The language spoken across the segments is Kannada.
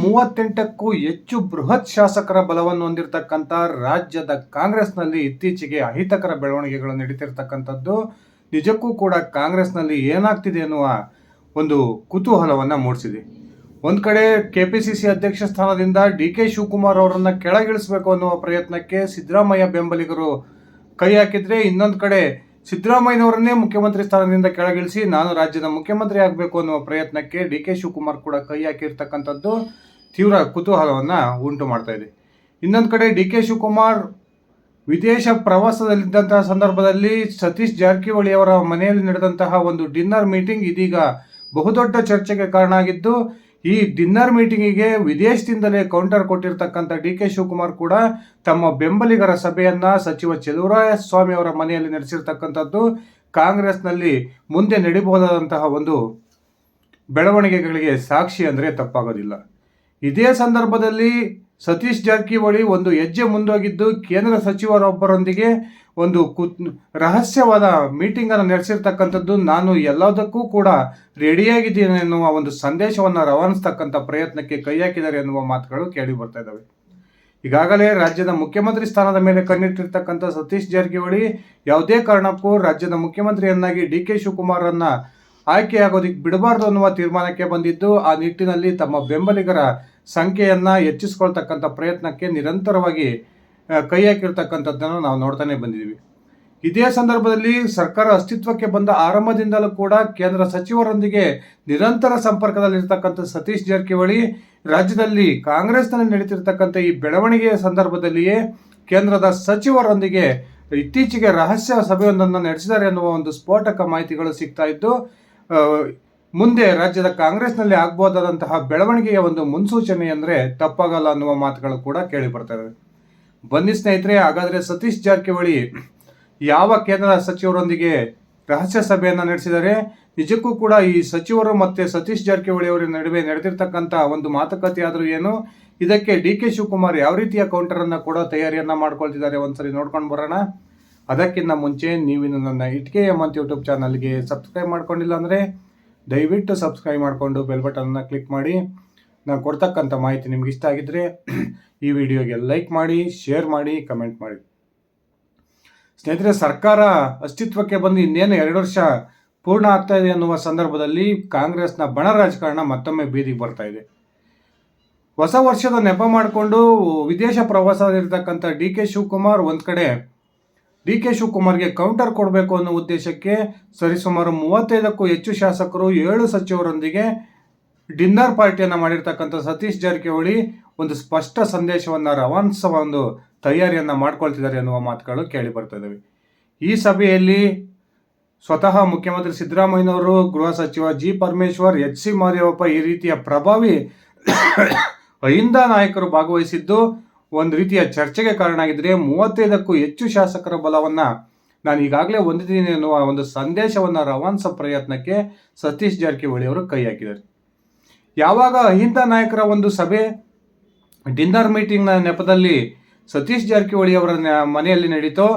ಮೂವತ್ತೆಂಟಕ್ಕೂ ಹೆಚ್ಚು ಬೃಹತ್ ಶಾಸಕರ ಬಲವನ್ನು ಹೊಂದಿರತಕ್ಕಂಥ ರಾಜ್ಯದ ಕಾಂಗ್ರೆಸ್ನಲ್ಲಿ ಇತ್ತೀಚೆಗೆ ಅಹಿತಕರ ಬೆಳವಣಿಗೆಗಳು ನಡೀತಿರ್ತಕ್ಕಂಥದ್ದು. ನಿಜಕ್ಕೂ ಕೂಡ ಕಾಂಗ್ರೆಸ್ನಲ್ಲಿ ಏನಾಗ್ತಿದೆ ಅನ್ನುವ ಒಂದು ಕುತೂಹಲವನ್ನು ಮೂಡಿಸಿದೆ. ಒಂದು ಕಡೆ ಕೆ ಪಿ ಸಿ ಸಿ ಅಧ್ಯಕ್ಷ ಸ್ಥಾನದಿಂದ ಡಿ ಕೆ ಶಿವಕುಮಾರ್ ಅವರನ್ನು ಕೆಳಗಿಳಿಸಬೇಕು ಅನ್ನುವ ಪ್ರಯತ್ನಕ್ಕೆ ಸಿದ್ದರಾಮಯ್ಯ ಬೆಂಬಲಿಗರು ಕೈ ಹಾಕಿದ್ರೆ ಇನ್ನೊಂದು ಕಡೆ ಸಿದ್ದರಾಮಯ್ಯನವರನ್ನೇ ಮುಖ್ಯಮಂತ್ರಿ ಸ್ಥಾನದಿಂದ ಕೆಳಗಿಳಿಸಿ ನಾನು ರಾಜ್ಯದ ಮುಖ್ಯಮಂತ್ರಿ ಆಗಬೇಕು ಅನ್ನುವ ಪ್ರಯತ್ನಕ್ಕೆ ಡಿ ಕೆ ಶಿವಕುಮಾರ್ ಕೂಡ ಕೈ ಹಾಕಿರ್ತಕ್ಕಂಥದ್ದು ತೀವ್ರ ಕುತೂಹಲವನ್ನು ಉಂಟು ಮಾಡ್ತಾ ಇದೆ. ಇನ್ನೊಂದು ಕಡೆ ಡಿ ಕೆ ಶಿವಕುಮಾರ್ ವಿದೇಶ ಪ್ರವಾಸದಲ್ಲಿದ್ದಂತಹ ಸಂದರ್ಭದಲ್ಲಿ ಸತೀಶ್ ಜಾರಕಿಹೊಳಿ ಅವರ ಮನೆಯಲ್ಲಿ ನಡೆದಂತಹ ಒಂದು ಡಿನ್ನರ್ ಮೀಟಿಂಗ್ ಇದೀಗ ಬಹುದೊಡ್ಡ ಚರ್ಚೆಗೆ ಕಾರಣ ಆಗಿದ್ದು ಈ ಡಿನ್ನರ್ ಮೀಟಿಂಗಿಗೆ ವಿದೇಶದಿಂದಲೇ ಕೌಂಟರ್ ಕೊಟ್ಟಿರ್ತಕ್ಕಂಥ ಡಿ ಕೆ ಶಿವಕುಮಾರ್ ಕೂಡ ತಮ್ಮ ಬೆಂಬಲಿಗರ ಸಭೆಯನ್ನ ಸಚಿವ ಚೆಲುವರಾಯ ಸ್ವಾಮಿ ಅವರ ಮನೆಯಲ್ಲಿ ನಡೆಸಿರ್ತಕ್ಕಂಥದ್ದು ಕಾಂಗ್ರೆಸ್ನಲ್ಲಿ ಮುಂದೆ ನಡೀಬಹುದಾದಂತಹ ಒಂದು ಬೆಳವಣಿಗೆಗಳಿಗೆ ಸಾಕ್ಷಿ ಅಂದರೆ ತಪ್ಪಾಗೋದಿಲ್ಲ. ಇದೇ ಸಂದರ್ಭದಲ್ಲಿ ಸತೀಶ್ ಜಾರಕಿಹೊಳಿ ಒಂದು ಹೆಜ್ಜೆ ಮುಂದೋಗಿದ್ದು ಕೇಂದ್ರ ಸಚಿವರೊಬ್ಬರೊಂದಿಗೆ ಒಂದು ಕು ರಹಸ್ಯವಾದ ಮೀಟಿಂಗನ್ನು ನಡೆಸಿರ್ತಕ್ಕಂಥದ್ದು ನಾನು ಎಲ್ಲದಕ್ಕೂ ಕೂಡ ರೆಡಿಯಾಗಿದ್ದೀನಿ ಎನ್ನುವ ಒಂದು ಸಂದೇಶವನ್ನು ರವಾನಿಸ್ತಕ್ಕಂಥ ಪ್ರಯತ್ನಕ್ಕೆ ಕೈ ಹಾಕಿದ್ದಾರೆ ಎನ್ನುವ ಮಾತುಗಳು ಕೇಳಿ ಬರ್ತಾ ಇದ್ದಾವೆ. ಈಗಾಗಲೇ ರಾಜ್ಯದ ಮುಖ್ಯಮಂತ್ರಿ ಸ್ಥಾನದ ಮೇಲೆ ಕಣ್ಣಿಟ್ಟಿರ್ತಕ್ಕಂಥ ಸತೀಶ್ ಜಾರಕಿಹೊಳಿ ಯಾವುದೇ ಕಾರಣಕ್ಕೂ ರಾಜ್ಯದ ಮುಖ್ಯಮಂತ್ರಿಯನ್ನಾಗಿ ಡಿ ಕೆ ಶಿವಕುಮಾರನ್ನು ಆಯ್ಕೆಯಾಗೋದಿಕ್ಕೆ ಬಿಡಬಾರ್ದು ಅನ್ನುವ ತೀರ್ಮಾನಕ್ಕೆ ಬಂದಿದ್ದು, ಆ ನಿಟ್ಟಿನಲ್ಲಿ ತಮ್ಮ ಬೆಂಬಲಿಗರ ಸಂಖ್ಯೆಯನ್ನು ಹೆಚ್ಚಿಸಿಕೊಳ್ತಕ್ಕಂಥ ಪ್ರಯತ್ನಕ್ಕೆ ನಿರಂತರವಾಗಿ ಕೈ ಹಾಕಿರ್ತಕ್ಕಂಥದ್ದನ್ನು ನಾವು ನೋಡ್ತಾನೆ ಬಂದಿದ್ದೀವಿ. ಇದೇ ಸಂದರ್ಭದಲ್ಲಿ ಸರ್ಕಾರ ಅಸ್ತಿತ್ವಕ್ಕೆ ಬಂದ ಆರಂಭದಿಂದಲೂ ಕೂಡ ಕೇಂದ್ರ ಸಚಿವರೊಂದಿಗೆ ನಿರಂತರ ಸಂಪರ್ಕದಲ್ಲಿರ್ತಕ್ಕಂಥ ಸತೀಶ್ ಜಾರಕಿಹೊಳಿ ರಾಜ್ಯದಲ್ಲಿ ಕಾಂಗ್ರೆಸ್ನಲ್ಲಿ ನಡೀತಿರ್ತಕ್ಕಂಥ ಈ ಬೆಳವಣಿಗೆಯ ಸಂದರ್ಭದಲ್ಲಿಯೇ ಕೇಂದ್ರದ ಸಚಿವರೊಂದಿಗೆ ಇತ್ತೀಚೆಗೆ ರಹಸ್ಯ ಸಭೆಯೊಂದನ್ನು ನಡೆಸಿದ್ದಾರೆ ಎನ್ನುವ ಒಂದು ಸ್ಫೋಟಕ ಮಾಹಿತಿಗಳು ಸಿಗ್ತಾ ಇದ್ದು ಮುಂದೆ ರಾಜ್ಯದ ಕಾಂಗ್ರೆಸ್ನಲ್ಲಿ ಆಗ್ಬೋದಾದಂತಹ ಬೆಳವಣಿಗೆಯ ಒಂದು ಮುನ್ಸೂಚನೆ ಅಂದರೆ ತಪ್ಪಾಗಲ್ಲ ಅನ್ನುವ ಮಾತುಗಳು ಕೂಡ ಕೇಳಿ ಬರ್ತಾ ಬನ್ನಿ ಸ್ನೇಹಿತರೆ, ಹಾಗಾದರೆ ಸತೀಶ್ ಜಾರಕಿಹೊಳಿ ಯಾವ ಕೇಂದ್ರ ಸಚಿವರೊಂದಿಗೆ ರಹಸ್ಯ ಸಭೆಯನ್ನು ನಡೆಸಿದರೆ ನಿಜಕ್ಕೂ ಕೂಡ ಈ ಸಚಿವರು ಮತ್ತು ಸತೀಶ್ ಜಾರಕಿಹೊಳಿ ಅವರ ನಡುವೆ ನಡೆದಿರ್ತಕ್ಕಂಥ ಒಂದು ಮಾತುಕತೆ ಆದರೂ ಏನು? ಇದಕ್ಕೆ ಡಿ ಕೆ ಶಿವಕುಮಾರ್ ಯಾವ ರೀತಿಯ ಕೌಂಟರನ್ನು ಕೂಡ ತಯಾರಿಯನ್ನು ಮಾಡ್ಕೊಳ್ತಿದ್ದಾರೆ? ಒಂದ್ಸರಿ ನೋಡ್ಕೊಂಡು ಬರೋಣ. ಅದಕ್ಕಿಂತ ಮುಂಚೆ ನೀವಿನ್ನು ನನ್ನ ಇಟ್ಕೆ ಅಂತ ಯೂಟ್ಯೂಬ್ ಚಾನಲ್ಗೆ ಸಬ್ಸ್ಕ್ರೈಬ್ ಮಾಡ್ಕೊಂಡಿಲ್ಲ ಅಂದರೆ ದಯವಿಟ್ಟು ಸಬ್ಸ್ಕ್ರೈಬ್ ಮಾಡಿಕೊಂಡು ಬೆಲ್ ಬಟನ್ನ ಕ್ಲಿಕ್ ಮಾಡಿ. ನಾನು ಕೊಡ್ತಕ್ಕಂಥ ಮಾಹಿತಿ ನಿಮ್ಗೆ ಇಷ್ಟ ಆಗಿದ್ದರೆ ಈ ವಿಡಿಯೋಗೆ ಲೈಕ್ ಮಾಡಿ, ಶೇರ್ ಮಾಡಿ, ಕಮೆಂಟ್ ಮಾಡಿ. ಸ್ನೇಹಿತರೆ, ಸರ್ಕಾರ ಅಸ್ತಿತ್ವಕ್ಕೆ ಬಂದು ಇನ್ನೇನು ಎರಡು ವರ್ಷ ಪೂರ್ಣ ಆಗ್ತಾ ಇದೆ ಅನ್ನುವ ಸಂದರ್ಭದಲ್ಲಿ ಕಾಂಗ್ರೆಸ್ನ ಬಣ ರಾಜಕಾರಣ ಮತ್ತೊಮ್ಮೆ ಬೀದಿಗೆ ಬರ್ತಾ ಇದೆ. ಹೊಸ ವರ್ಷದ ನೆಪ ಮಾಡಿಕೊಂಡು ವಿದೇಶ ಪ್ರವಾಸದಲ್ಲಿರ್ತಕ್ಕಂಥ ಡಿ ಕೆ ಶಿವಕುಮಾರ್ ಒಂದು ಕಡೆ, ಡಿ ಕೆ ಶಿವಕುಮಾರ್ಗೆ ಕೌಂಟರ್ ಕೊಡಬೇಕು ಅನ್ನೋ ಉದ್ದೇಶಕ್ಕೆ ಸರಿಸುಮಾರು ಮೂವತ್ತೈದಕ್ಕೂ ಹೆಚ್ಚು ಶಾಸಕರು, ಏಳು ಸಚಿವರೊಂದಿಗೆ ಡಿನ್ನರ್ ಪಾರ್ಟಿಯನ್ನು ಮಾಡಿರ್ತಕ್ಕಂಥ ಸತೀಶ್ ಜಾರಕಿಹೊಳಿ ಒಂದು ಸ್ಪಷ್ಟ ಸಂದೇಶವನ್ನು ರವಾನಿಸುವ ಒಂದು ತಯಾರಿಯನ್ನು ಮಾಡ್ಕೊಳ್ತಿದ್ದಾರೆ ಎನ್ನುವ ಮಾತುಗಳು ಕೇಳಿ ಬರ್ತಾ ಈ ಸಭೆಯಲ್ಲಿ ಸ್ವತಃ ಮುಖ್ಯಮಂತ್ರಿ ಸಿದ್ದರಾಮಯ್ಯನವರು, ಗೃಹ ಸಚಿವ G Parameshwar, H C Mahadevappa ಈ ರೀತಿಯ ಪ್ರಭಾವಿ ಅಹಿಂದ ನಾಯಕರು ಭಾಗವಹಿಸಿದ್ದು ಒಂದು ರೀತಿಯ ಚರ್ಚೆಗೆ ಕಾರಣ ಆಗಿದ್ರೆ ಮೂವತ್ತೈದಕ್ಕೂ ಹೆಚ್ಚು ಶಾಸಕರ ಬಲವನ್ನು ನಾನು ಈಗಾಗಲೇ ಹೊಂದಿದ್ದೀನಿ ಎನ್ನುವ ಒಂದು ಸಂದೇಶವನ್ನು ರವಾನ್ಸ ಪ್ರಯತ್ನಕ್ಕೆ ಸತೀಶ್ ಜಾರಕಿಹೊಳಿ ಅವರು ಕೈ ಹಾಕಿದ್ದಾರೆ. ಯಾವಾಗ ಅಹಿಂದ ನಾಯಕರ ಒಂದು ಸಭೆ, ಡಿನ್ನರ್ ಮೀಟಿಂಗ್ನ ನೆಪದಲ್ಲಿ ಸತೀಶ್ ಜಾರಕಿಹೊಳಿ ಅವರ ಮನೆಯಲ್ಲಿ ನಡೀತೋ,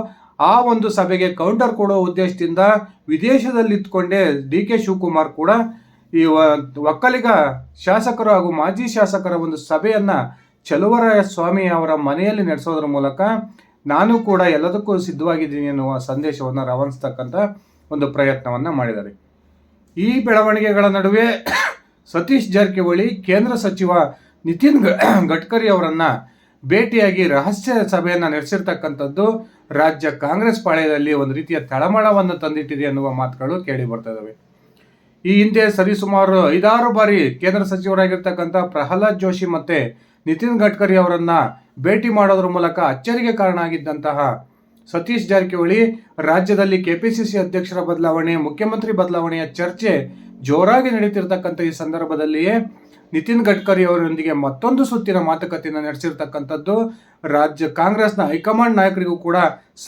ಆ ಒಂದು ಸಭೆಗೆ ಕೌಂಟರ್ ಕೊಡೋ ಉದ್ದೇಶದಿಂದ ವಿದೇಶದಲ್ಲಿ ಇದ್ಕೊಂಡೇ ಡಿ ಕೆ ಶಿವಕುಮಾರ್ ಕೂಡ. ಈ ಒಕ್ಕಲಿಗ ಶಾಸಕರು ಹಾಗೂ ಮಾಜಿ ಶಾಸಕರ ಒಂದು ಸಭೆಯನ್ನ ಚಲುವರಾಯ ಸ್ವಾಮಿ ಅವರ ಮನೆಯಲ್ಲಿ ನಡೆಸೋದ್ರ ಮೂಲಕ ನಾನು ಕೂಡ ಎಲ್ಲದಕ್ಕೂ ಸಿದ್ಧವಾಗಿದ್ದೀನಿ ಎನ್ನುವ ಸಂದೇಶವನ್ನು ರವಾನಿಸ್ತಕ್ಕಂಥ ಒಂದು ಪ್ರಯತ್ನವನ್ನು ಮಾಡಿದ್ದಾರೆ. ಈ ಬೆಳವಣಿಗೆಗಳ ನಡುವೆ ಸತೀಶ್ ಜಾರಕಿಹೊಳಿ, ಕೇಂದ್ರ ಸಚಿವ ನಿತಿನ್ ಗಡ್ಕರಿ ಅವರನ್ನ ಭೇಟಿಯಾಗಿ ರಹಸ್ಯ ಸಭೆಯನ್ನು ನಡೆಸಿರ್ತಕ್ಕಂಥದ್ದು ರಾಜ್ಯ ಕಾಂಗ್ರೆಸ್ ಪಾಳ್ಯದಲ್ಲಿ ಒಂದು ರೀತಿಯ ತಳಮಳವನ್ನು ತಂದಿಟ್ಟಿದೆ ಅನ್ನುವ ಮಾತುಗಳು ಕೇಳಿ ಈ ಹಿಂದೆ ಸರಿಸುಮಾರು ಐದಾರು ಬಾರಿ ಕೇಂದ್ರ ಸಚಿವರಾಗಿರ್ತಕ್ಕಂಥ ಪ್ರಹ್ಲಾದ್ ಜೋಶಿ ಮತ್ತೆ ನಿತಿನ್ ಗಡ್ಕರಿ ಅವರನ್ನ ಭೇಟಿ ಮಾಡೋದ್ರ ಮೂಲಕ ಅಚ್ಚರಿಗೆ ಕಾರಣ ಆಗಿದ್ದಂತಹ ಸತೀಶ್ ಜಾರಕಿಹೊಳಿ ರಾಜ್ಯದಲ್ಲಿ ಕೆಪಿಸಿಸಿ ಅಧ್ಯಕ್ಷರ ಬದಲಾವಣೆ, ಮುಖ್ಯಮಂತ್ರಿ ಬದಲಾವಣೆಯ ಚರ್ಚೆ ಜೋರಾಗಿ ನಡೀತಿರ್ತಕ್ಕಂಥ ಈ ಸಂದರ್ಭದಲ್ಲಿಯೇ ನಿತಿನ್ ಗಡ್ಕರಿ ಅವರೊಂದಿಗೆ ಮತ್ತೊಂದು ಸುತ್ತಿನ ಮಾತುಕತೆಯನ್ನು ನಡೆಸಿರ್ತಕ್ಕಂಥದ್ದು, ರಾಜ್ಯ ಕಾಂಗ್ರೆಸ್ನ ಹೈಕಮಾಂಡ್ ನಾಯಕರಿಗೂ ಕೂಡ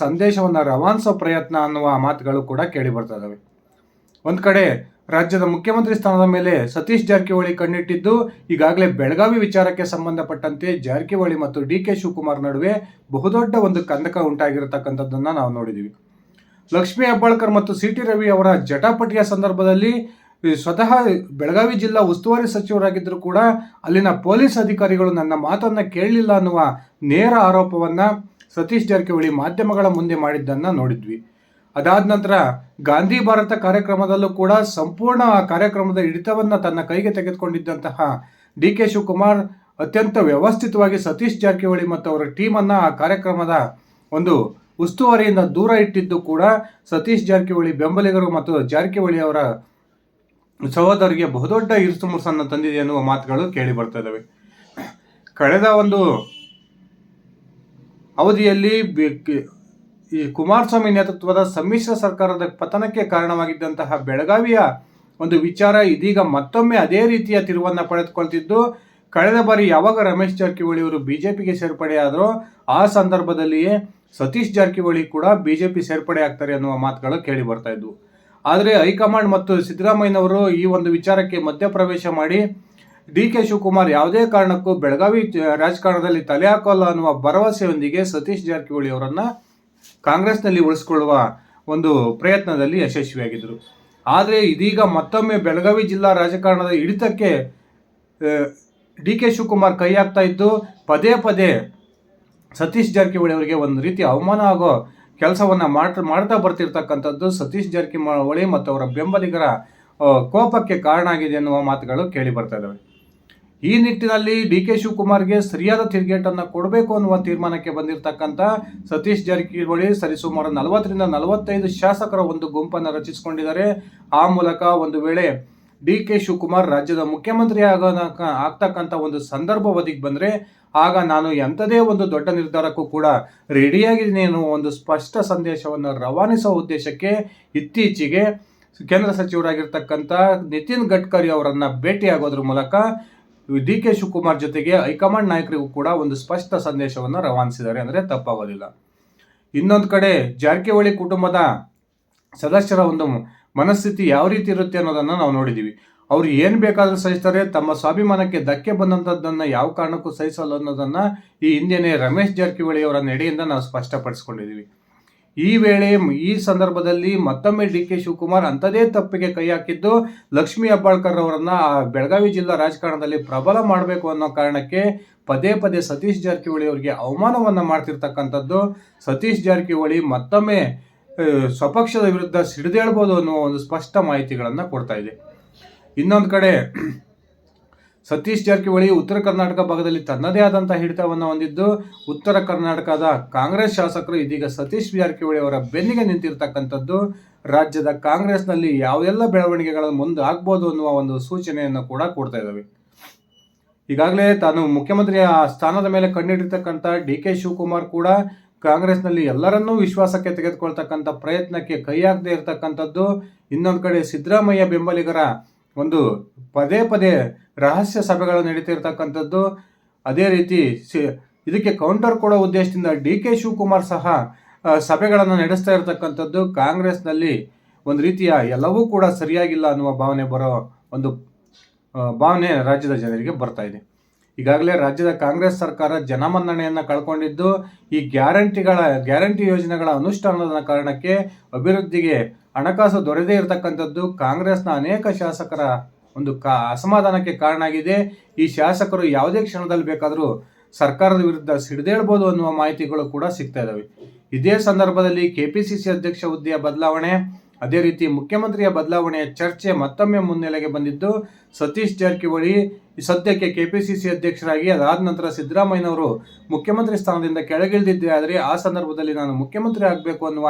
ಸಂದೇಶವನ್ನು ರವಾನಿಸೋ ಪ್ರಯತ್ನ ಅನ್ನುವ ಮಾತುಗಳು ಕೂಡ ಕೇಳಿ ಬರ್ತಾ ಇದ್ದಾವೆ ಒಂದು ಕಡೆ ರಾಜ್ಯದ ಮುಖ್ಯಮಂತ್ರಿ ಸ್ಥಾನದ ಮೇಲೆ ಸತೀಶ್ ಜಾರಕಿಹೊಳಿ ಕಣ್ಣಿಟ್ಟಿದ್ದು, ಈಗಾಗಲೇ ಬೆಳಗಾವಿ ವಿಚಾರಕ್ಕೆ ಸಂಬಂಧಪಟ್ಟಂತೆ ಜಾರಕಿಹೊಳಿ ಮತ್ತು ಡಿ ಕೆ ಶಿವಕುಮಾರ್ ನಡುವೆ ಬಹುದೊಡ್ಡ ಒಂದು ಕಂದಕ ಉಂಟಾಗಿರತಕ್ಕಂಥದ್ದನ್ನು ನಾವು ನೋಡಿದ್ದೀವಿ ಲಕ್ಷ್ಮೀ ಹೆಬ್ಬಾಳ್ಕರ್ ಮತ್ತು ಸಿ ಟಿ ರವಿ ಅವರ ಜಟಾಪಟಿಯ ಸಂದರ್ಭದಲ್ಲಿ ಸ್ವತಃ ಬೆಳಗಾವಿ ಜಿಲ್ಲಾ ಉಸ್ತುವಾರಿ ಸಚಿವರಾಗಿದ್ದರೂ ಕೂಡ ಅಲ್ಲಿನ ಪೊಲೀಸ್ ಅಧಿಕಾರಿಗಳು ನನ್ನ ಮಾತನ್ನು ಕೇಳಲಿಲ್ಲ ಅನ್ನುವ ನೇರ ಆರೋಪವನ್ನು ಸತೀಶ್ ಜಾರಕಿಹೊಳಿ ಮಾಧ್ಯಮಗಳ ಮುಂದೆ ಮಾಡಿದ್ದನ್ನು ನೋಡಿದ್ವಿ. ಅದಾದ ನಂತರ ಗಾಂಧಿ ಭಾರತ ಕಾರ್ಯಕ್ರಮದಲ್ಲೂ ಕೂಡ ಸಂಪೂರ್ಣ ಆ ಕಾರ್ಯಕ್ರಮದ ಹಿಡಿತವನ್ನು ತನ್ನ ಕೈಗೆ ತೆಗೆದುಕೊಂಡಿದ್ದಂತಹ ಡಿ ಕೆ ಶಿವಕುಮಾರ್ ಅತ್ಯಂತ ವ್ಯವಸ್ಥಿತವಾಗಿ ಸತೀಶ್ ಜಾರಕಿಹೊಳಿ ಮತ್ತು ಅವರ ಟೀಮನ್ನು ಆ ಕಾರ್ಯಕ್ರಮದ ಒಂದು ಉಸ್ತುವಾರಿಯಿಂದ ದೂರ ಇಟ್ಟಿದ್ದು ಕೂಡ ಸತೀಶ್ ಜಾರಕಿಹೊಳಿ ಬೆಂಬಲಿಗರು ಮತ್ತು ಜಾರಕಿಹೊಳಿ ಅವರ ಸಹೋದರಿಗೆ ಬಹುದೊಡ್ಡ ಇರುಸು ಮುರುಸನ್ನು ತಂದಿದೆ ಎನ್ನುವ ಮಾತುಗಳು ಕೇಳಿ ಬರ್ತಾ ಇದ್ದಾವೆ ಕಳೆದ ಒಂದು ಅವಧಿಯಲ್ಲಿ ಈ ಕುಮಾರಸ್ವಾಮಿ ನೇತೃತ್ವದ ಸಮ್ಮಿಶ್ರ ಸರ್ಕಾರದ ಪತನಕ್ಕೆ ಕಾರಣವಾಗಿದ್ದಂತಹ ಬೆಳಗಾವಿಯ ಒಂದು ವಿಚಾರ ಇದೀಗ ಮತ್ತೊಮ್ಮೆ ಅದೇ ರೀತಿಯ ತಿರುವನ್ನು ಪಡೆದುಕೊಳ್ತಿದ್ದು, ಕಳೆದ ಬಾರಿ ಯಾವಾಗ ರಮೇಶ್ ಜಾರಕಿಹೊಳಿ ಅವರು ಬಿಜೆಪಿಗೆ ಸೇರ್ಪಡೆಯಾದರೋ ಆ ಸಂದರ್ಭದಲ್ಲಿಯೇ ಸತೀಶ್ ಜಾರಕಿಹೊಳಿ ಕೂಡ ಬಿಜೆಪಿ ಸೇರ್ಪಡೆ ಆಗ್ತಾರೆ ಅನ್ನುವ ಮಾತುಗಳು ಕೇಳಿ ಬರ್ತಾ ಇದ್ವು. ಆದರೆ ಹೈಕಮಾಂಡ್ ಮತ್ತು ಸಿದ್ದರಾಮಯ್ಯನವರು ಈ ಒಂದು ವಿಚಾರಕ್ಕೆ ಮಧ್ಯಪ್ರವೇಶ ಮಾಡಿ ಡಿ ಕೆ ಶಿವಕುಮಾರ್ ಯಾವುದೇ ಕಾರಣಕ್ಕೂ ಬೆಳಗಾವಿ ರಾಜಕಾರಣದಲ್ಲಿ ತಲೆ ಹಾಕೋಲ್ಲ ಅನ್ನುವ ಭರವಸೆಯೊಂದಿಗೆ ಸತೀಶ್ ಜಾರಕಿಹೊಳಿ ಅವರನ್ನು ಕಾಂಗ್ರೆಸ್ನಲ್ಲಿ ಉಳಿಸ್ಕೊಳ್ಳುವ ಒಂದು ಪ್ರಯತ್ನದಲ್ಲಿ ಯಶಸ್ವಿಯಾಗಿದ್ದರು. ಆದರೆ ಇದೀಗ ಮತ್ತೊಮ್ಮೆ ಬೆಳಗಾವಿ ಜಿಲ್ಲಾ ರಾಜಕಾರಣದ ಹಿಡಿತಕ್ಕೆ ಡಿ ಕೆ ಶಿವಕುಮಾರ್ ಕೈ ಹಾಕ್ತಾ ಇದ್ದು ಪದೇ ಪದೇ ಸತೀಶ್ ಜಾರಕಿಹೊಳಿ ಅವರಿಗೆ ಒಂದು ರೀತಿ ಅವಮಾನ ಆಗೋ ಕೆಲಸವನ್ನ ಮಾಡ್ ಮಾಡ್ತಾ ಬರ್ತಿರ್ತಕ್ಕಂಥದ್ದು ಸತೀಶ್ ಜಾರಕಿಹೊಳಿ ಮತ್ತು ಅವರ ಬೆಂಬಲಿಗರ ಕೋಪಕ್ಕೆ ಕಾರಣ ಆಗಿದೆ ಎನ್ನುವ ಮಾತುಗಳು ಕೇಳಿ ಬರ್ತಾ ಇದ್ದಾವೆ ಈ ನಿಟ್ಟಿನಲ್ಲಿ ಡಿ ಕೆ ಶಿವಕುಮಾರ್ಗೆ ಸರಿಯಾದ ತಿರುಗೇಟನ್ನು ಕೊಡಬೇಕು ಅನ್ನುವ ತೀರ್ಮಾನಕ್ಕೆ ಬಂದಿರತಕ್ಕಂಥ ಸತೀಶ್ ಜಾರಕಿಹೊಳಿ ಸರಿಸುಮಾರು ನಲವತ್ತರಿಂದ ನಲವತ್ತೈದು ಶಾಸಕರ ಒಂದು ಗುಂಪನ್ನು ರಚಿಸಿಕೊಂಡಿದ್ದಾರೆ. ಆ ಮೂಲಕ ಒಂದು ವೇಳೆ ಡಿ ಕೆ ಶಿವಕುಮಾರ್ ರಾಜ್ಯದ ಮುಖ್ಯಮಂತ್ರಿ ಆಗ ಆಗ್ತಕ್ಕಂಥ ಒಂದು ಸಂದರ್ಭ ಒದಗಿ ಬಂದರೆ ಆಗ ನಾನು ಎಂಥದೇ ಒಂದು ದೊಡ್ಡ ನಿರ್ಧಾರಕ್ಕೂ ಕೂಡ ರೆಡಿಯಾಗಿದ್ದೀನಿ ಅನ್ನೋ ಒಂದು ಸ್ಪಷ್ಟ ಸಂದೇಶವನ್ನು ರವಾನಿಸುವ ಉದ್ದೇಶಕ್ಕೆ ಇತ್ತೀಚೆಗೆ ಕೇಂದ್ರ ಸಚಿವರಾಗಿರ್ತಕ್ಕಂಥ ನಿತಿನ್ ಗಡ್ಕರಿ ಅವರನ್ನು ಭೇಟಿಯಾಗೋದ್ರ ಮೂಲಕ ಡಿ ಕೆ ಶಿವಕುಮಾರ್ ಜೊತೆಗೆ ಹೈಕಮಾಂಡ್ ನಾಯಕರಿಗೂ ಕೂಡ ಒಂದು ಸ್ಪಷ್ಟ ಸಂದೇಶವನ್ನು ರವಾನಿಸಿದ್ದಾರೆ ಅಂದರೆ ತಪ್ಪಾಗೋದಿಲ್ಲ. ಇನ್ನೊಂದು ಕಡೆ ಜಾರಕಿಹೊಳಿ ಕುಟುಂಬದ ಸದಸ್ಯರ ಒಂದು ಮನಸ್ಥಿತಿ ಯಾವ ರೀತಿ ಇರುತ್ತೆ ಅನ್ನೋದನ್ನು ನಾವು ನೋಡಿದ್ದೀವಿ ಅವ್ರು ಏನು ಬೇಕಾದರೂ ಸಹಿಸ್ತಾರೆ, ತಮ್ಮ ಸ್ವಾಭಿಮಾನಕ್ಕೆ ಧಕ್ಕೆ ಬಂದಂಥದ್ದನ್ನು ಯಾವ ಕಾರಣಕ್ಕೂ ಸಹಿಸಲ್ಲ ಅನ್ನೋದನ್ನು ಈ ಹಿಂದೆನೇ ರಮೇಶ್ ಜಾರಕಿಹೊಳಿ ಅವರ ನಡೆಯಿಂದ ನಾವು ಸ್ಪಷ್ಟಪಡಿಸ್ಕೊಂಡಿದ್ದೀವಿ ಈ ವೇಳೆ ಈ ಸಂದರ್ಭದಲ್ಲಿ ಮತ್ತೊಮ್ಮೆ ಡಿ ಕೆ ಶಿವಕುಮಾರ್ ಅಂಥದೇ ತಪ್ಪಿಗೆ ಕೈ ಹಾಕಿದ್ದು ಲಕ್ಷ್ಮೀ ಅಬ್ಬಾಳ್ಕರ್ ಅವರನ್ನು ಬೆಳಗಾವಿ ಜಿಲ್ಲಾ ರಾಜಕಾರಣದಲ್ಲಿ ಪ್ರಬಲ ಮಾಡಬೇಕು ಅನ್ನೋ ಕಾರಣಕ್ಕೆ ಪದೇ ಪದೇ ಸತೀಶ್ ಜಾರಕಿಹೊಳಿ ಅವರಿಗೆ ಅವಮಾನವನ್ನ ಮಾಡ್ತಿರ್ತಕ್ಕಂಥದ್ದು. ಸತೀಶ್ ಜಾರಕಿಹೊಳಿ ಮತ್ತೊಮ್ಮೆ ಸ್ವಪಕ್ಷದ ವಿರುದ್ಧ ಸಿಡಿದೇಳ್ಬೋದು ಅನ್ನುವ ಒಂದು ಸ್ಪಷ್ಟ ಮಾಹಿತಿಗಳನ್ನು ಕೊಡ್ತಾ ಇದೆ. ಇನ್ನೊಂದು ಕಡೆ, ಸತೀಶ್ ಜಾರಕಿಹೊಳಿ ಉತ್ತರ ಕರ್ನಾಟಕ ಭಾಗದಲ್ಲಿ ತನ್ನದೇ ಆದಂತಹ ಹಿಡಿತವನ್ನು ಹೊಂದಿದ್ದು, ಉತ್ತರ ಕರ್ನಾಟಕದ ಕಾಂಗ್ರೆಸ್ ಶಾಸಕರು ಇದೀಗ ಸತೀಶ್ ಜಾರಕಿಹೊಳಿ ಅವರ ಬೆನ್ನಿಗೆ ನಿಂತಿರ್ತಕ್ಕಂಥದ್ದು, ರಾಜ್ಯದ ಕಾಂಗ್ರೆಸ್ನಲ್ಲಿ ಯಾವೆಲ್ಲ ಬೆಳವಣಿಗೆಗಳನ್ನು ಮುಂದೆ ಆಗ್ಬೋದು ಅನ್ನುವ ಒಂದು ಸೂಚನೆಯನ್ನು ಕೂಡ ಕೊಡ್ತಾ ಇದ್ದಾವೆ. ಈಗಾಗಲೇ ತಾನು ಮುಖ್ಯಮಂತ್ರಿಯ ಸ್ಥಾನದ ಮೇಲೆ ಕಣ್ಣಿಡಿರ್ತಕ್ಕಂಥ ಡಿ ಕೆ ಶಿವಕುಮಾರ್ ಕೂಡ ಕಾಂಗ್ರೆಸ್ನಲ್ಲಿ ಎಲ್ಲರನ್ನೂ ವಿಶ್ವಾಸಕ್ಕೆ ತೆಗೆದುಕೊಳ್ತಕ್ಕಂಥ ಪ್ರಯತ್ನಕ್ಕೆ ಕೈ ಹಾಕದೇ ಇರತಕ್ಕಂಥದ್ದು. ಇನ್ನೊಂದು ಕಡೆ ಸಿದ್ದರಾಮಯ್ಯ ಬೆಂಬಲಿಗರ ಒಂದು ಪದೇ ಪದೇ ರಹಸ್ಯ ಸಭೆಗಳು ನಡೀತಿರ್ತಕ್ಕಂಥದ್ದು. ಅದೇ ರೀತಿ ಇದಕ್ಕೆ ಕೌಂಟರ್ ಕೊಡೋ ಉದ್ದೇಶದಿಂದ ಡಿ ಕೆ ಶಿವಕುಮಾರ್ ಸಹ ಸಭೆಗಳನ್ನು ನಡೆಸ್ತಾ ಇರತಕ್ಕಂಥದ್ದು. ಕಾಂಗ್ರೆಸ್ನಲ್ಲಿ ಒಂದು ರೀತಿಯ ಎಲ್ಲವೂ ಕೂಡ ಸರಿಯಾಗಿಲ್ಲ ಅನ್ನುವ ಭಾವನೆ ಬರೋ ಒಂದು ಭಾವನೆ ರಾಜ್ಯದ ಜನರಿಗೆ ಬರ್ತಾ ಇದೆ. ಈಗಾಗಲೇ ರಾಜ್ಯದ ಕಾಂಗ್ರೆಸ್ ಸರ್ಕಾರ ಜನಮನ್ನಣೆಯನ್ನು ಕಳ್ಕೊಂಡಿದ್ದು. ಈ ಗ್ಯಾರಂಟಿಗಳ, ಗ್ಯಾರಂಟಿ ಯೋಜನೆಗಳ ಅನುಷ್ಠಾನದ ಕಾರಣಕ್ಕೆ ಅಭಿವೃದ್ಧಿಗೆ ಹಣಕಾಸು ದೊರೆದೇ ಇರತಕ್ಕಂಥದ್ದು ಕಾಂಗ್ರೆಸ್ನ ಅನೇಕ ಶಾಸಕರ ಒಂದು ಕಾ, ಅಸಮಾಧಾನಕ್ಕೆ ಕಾರಣ ಆಗಿದೆ ಈ ಶಾಸಕರು ಯಾವುದೇ ಕ್ಷಣದಲ್ಲಿ ಬೇಕಾದರೂ ಸರ್ಕಾರದ ವಿರುದ್ಧ ಸಿಡಿದೇಳ್ಬೋದು ಅನ್ನುವ ಮಾಹಿತಿಗಳು ಕೂಡ ಸಿಗ್ತಾ ಇದ್ದಾವೆ ಇದೇ ಸಂದರ್ಭದಲ್ಲಿ ಕೆಪಿಸಿಸಿ ಅಧ್ಯಕ್ಷ ಹುದ್ದೆಯ ಬದಲಾವಣೆ, ಅದೇ ರೀತಿ ಮುಖ್ಯಮಂತ್ರಿಯ ಬದಲಾವಣೆಯ ಚರ್ಚೆ ಮತ್ತೊಮ್ಮೆ ಮುನ್ನೆಲೆಗೆ ಬಂದಿದ್ದು, ಸತೀಶ್ ಜಾರಕಿಹೊಳಿ ಸದ್ಯಕ್ಕೆ ಕೆಪಿಸಿಸಿ ಅಧ್ಯಕ್ಷರಾಗಿ, ಅದಾದ ನಂತರ ಸಿದ್ದರಾಮಯ್ಯನವರು ಮುಖ್ಯಮಂತ್ರಿ ಸ್ಥಾನದಿಂದ ಕೆಳಗಿಳಿದಿದ್ದೆ ಆದರೆ ಆ ಸಂದರ್ಭದಲ್ಲಿ ನಾನು ಮುಖ್ಯಮಂತ್ರಿ ಆಗಬೇಕು ಅನ್ನುವ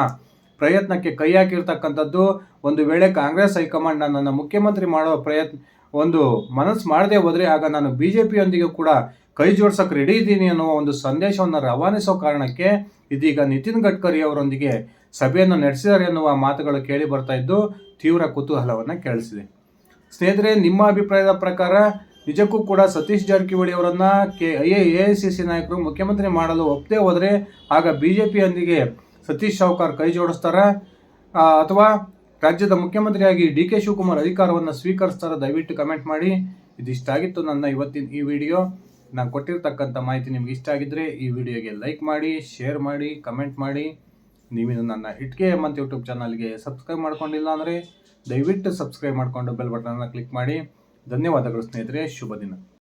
ಪ್ರಯತ್ನಕ್ಕೆ ಕೈ ಹಾಕಿರ್ತಕ್ಕಂಥದ್ದು ಒಂದು ವೇಳೆ ಕಾಂಗ್ರೆಸ್ ಹೈಕಮಾಂಡ್ ನನ್ನನ್ನು ಮುಖ್ಯಮಂತ್ರಿ ಮಾಡೋ ಪ್ರಯತ್ನ, ಒಂದು ಮನಸ್ಸು ಮಾಡದೆ ಹೋದರೆ ಆಗ ನಾನು ಬಿ ಜೆ ಪಿಯೊಂದಿಗೆ ಕೂಡ ಕೈ ಜೋಡ್ಸೋಕೆ ರೆಡಿ ಇದ್ದೀನಿ ಅನ್ನುವ ಒಂದು ಸಂದೇಶವನ್ನು ರವಾನಿಸೋ ಕಾರಣಕ್ಕೆ ಇದೀಗ ನಿತಿನ್ ಗಡ್ಕರಿ ಅವರೊಂದಿಗೆ ಸಭೆಯನ್ನು ನಡೆಸಿದ್ದಾರೆ ಎನ್ನುವ ಮಾತುಗಳು ಕೇಳಿ ಬರ್ತಾ ಇದ್ದು ತೀವ್ರ ಕುತೂಹಲವನ್ನು ಕೇಳಿಸಿದೆ ಸ್ನೇಹಿತರೆ, ನಿಮ್ಮ ಅಭಿಪ್ರಾಯದ ಪ್ರಕಾರ ನಿಜಕ್ಕೂ ಕೂಡ ಸತೀಶ್ ಜಾರಕಿಹೊಳಿ ಅವರನ್ನು K I A C C ನಾಯಕರು ಮುಖ್ಯಮಂತ್ರಿ ಮಾಡಲು ಒಪ್ಪದೆ ಹೋದರೆ ಆಗ ಬಿ ಜೆ ಪಿಯೊಂದಿಗೆ ಸತೀಶ್ ಶಾವ್ಕಾರ್ ಕೈ ಜೋಡಿಸ್ತಾರೆ. ಅಥವಾ ರಾಜ್ಯದ ಮುಖ್ಯಮಂತ್ರಿಯಾಗಿ ಡಿ ಕೆ ಶಿವಕುಮಾರ್ ಅಧಿಕಾರವನ್ನು ಸ್ವೀಕರಿಸ್ತಾರೆ, ದಯವಿಟ್ಟು ಕಮೆಂಟ್ ಮಾಡಿ. ಇದಿಷ್ಟಾಗಿತ್ತು ನನ್ನ ಇವತ್ತಿನ ಈ ವಿಡಿಯೋ. ನಾನು ಕೊಟ್ಟಿರ್ತಕ್ಕಂಥ ಮಾಹಿತಿ ನಿಮ್ಗೆ ಇಷ್ಟ ಆಗಿದ್ದರೆ ಈ ವಿಡಿಯೋಗೆ ಲೈಕ್ ಮಾಡಿ ಶೇರ್ ಮಾಡಿ ಕಮೆಂಟ್ ಮಾಡಿ. ನೀವಿನ್ನು ನನ್ನ ಇಟ್ಕೆ ಮತ್ತು ಯೂಟ್ಯೂಬ್ ಚಾನಲ್ಗೆ ಸಬ್ಸ್ಕ್ರೈಬ್ ಮಾಡ್ಕೊಂಡಿಲ್ಲ ಅಂದರೆ ದಯವಿಟ್ಟು ಸಬ್ಸ್ಕ್ರೈಬ್ ಮಾಡಿಕೊಂಡು ಬೆಲ್ ಬಟನನ್ನು ಕ್ಲಿಕ್ ಮಾಡಿ. ಧನ್ಯವಾದಗಳು ಸ್ನೇಹಿತರೆ, ಶುಭ ದಿನ.